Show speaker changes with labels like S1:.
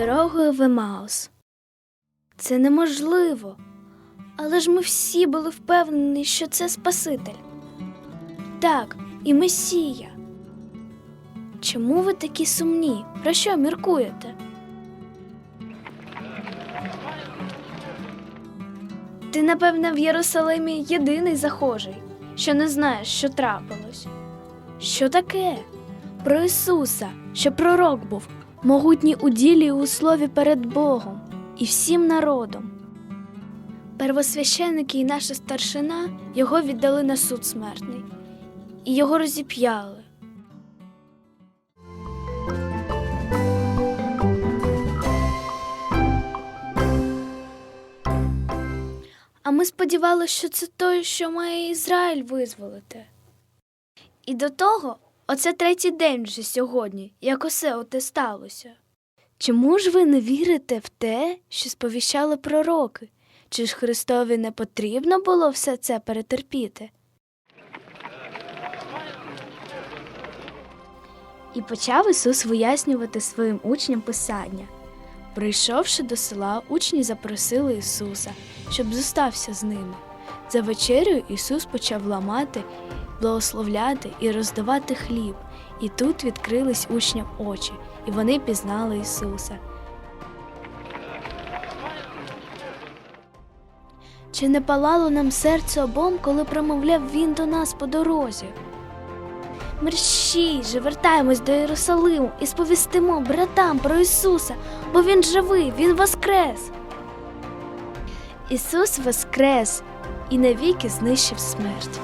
S1: дорогою в Емаус. Це неможливо. Але ж ми всі були впевнені, що це Спаситель. Так, і Месія. Чому ви такі сумні? Про що міркуєте? Ти, напевне, в Єрусалимі єдиний захожий, що не знаєш, що трапилось. Що таке? Про Ісуса, що пророк був, могутній у ділі і у слові перед Богом і всім народом. Первосвященники і наша старшина його віддали на суд смертний, і його розіп'яли. А ми сподівалися, що це той, що має Ізраїль визволити. І до того, оце третій день вже сьогодні, як усе оте сталося. Чому ж ви не вірите в те, що сповіщали пророки? Чи ж Христові не потрібно було все це перетерпіти? І почав Ісус вияснювати своїм учням Писання. Прийшовши до села, учні запросили Ісуса, щоб зостався з ними. За вечерею Ісус почав ламати, благословляти і роздавати хліб, і тут відкрились учням очі, і вони пізнали Ісуса. Чи не палало нам серце обом, коли промовляв він до нас по дорозі? Мерщій же вертаємось до Єрусалиму і сповістимо братам про Ісуса, бо Він живий, Він воскрес. Ісус воскрес і навіки знищив смерть.